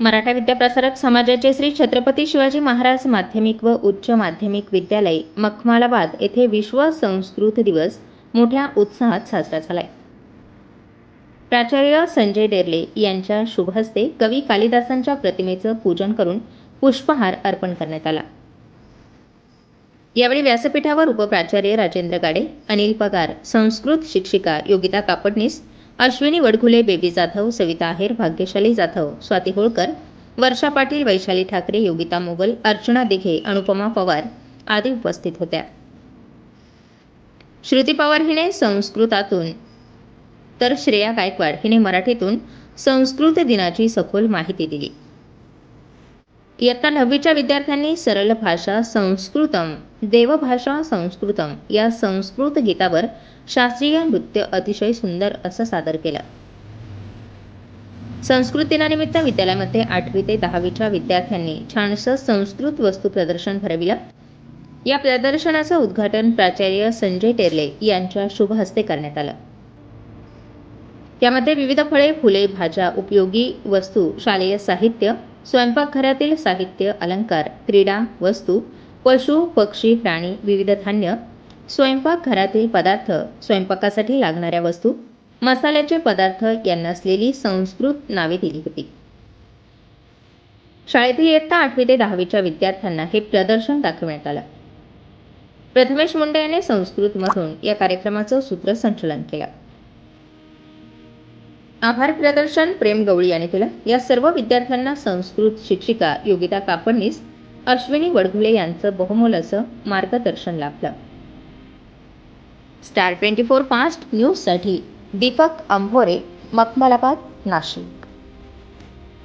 मराठा विद्याप्रसारक समाजाचे श्री छत्रपती शिवाजी महाराज माध्यमिक व उच्च माध्यमिक विद्यालय मखमालाबाद येथे विश्व संस्कृत दिवस मोठ्या उत्साहात साजरा झालाय. प्राचार्य संजय डेरले यांच्या शुभहस्ते कवी कालिदासांच्या प्रतिमेचं पूजन करून पुष्पहार अर्पण करण्यात आला. यावेळी व्यासपीठावर उपप्राचार्य राजेंद्र गाडे अनिल पगार संस्कृत शिक्षिका योगिता कापडनीस अश्विनी वडघुले बेबी जाधव सविता आहेर भाग्यशाली जाधव स्वाती होळकर वर्षा पाटील वैशाली ठाकरे योगिता मोगल अर्चना दिघे अनुपमा पवार आदी उपस्थित होत्या. श्रुती पवार हिने संस्कृतातून तर श्रेया गायकवाड हिने मराठीतून संस्कृत दिनाची सखोल माहिती दिली. इयत्ता नववीच्या विद्यार्थ्यांनी सरळ भाषा संस्कृतम देवभाषा संस्कृतम या संस्कृत गीतावर शास्त्रीय नृत्य अतिशय सुंदर असं सादर केलं. संस्कृत दिनानिमित्त विद्यालयामध्ये आठवी ते दहावीच्या विद्यार्थ्यांनी छानसं संस्कृत वस्तू प्रदर्शन भरविलं. या प्रदर्शनाचं उद्घाटन प्राचार्य संजय टेरले यांच्या शुभ हस्ते करण्यात आलं. यामध्ये विविध फळे फुले भाज्या उपयोगी वस्तू शालेय साहित्य स्वयंपाकघरातील साहित्य अलंकार क्रीडा वस्तू पशु पक्षी प्राणी विविध धान्य स्वयंपाकघरातील पदार्थ स्वयंपाकासाठी लागणाऱ्या वस्तू मसाल्याचे पदार्थ यांना असलेली संस्कृत नावे दिली होती. शाळेतील इयत्ता आठवी ते दहावीच्या विद्यार्थ्यांना हे प्रदर्शन दाखवण्यात आलं. प्रथमेश मुंडे यांनी संस्कृतमधून या कार्यक्रमाचं सूत्रसंचलन केलं. आभार प्रदर्शन प्रेम गवळी यांनी केलं या सर्व विद्यार्थ्यांना संस्कृत शिक्षिका योगिता कापडनीस अश्विनी वडघुले यांचं बहुमोल असं मार्गदर्शन लाभलं. स्टार ट्वेंटी फोर फास्ट न्यूजसाठी दीपक अंभोरे मखमलाबाद नाशिक.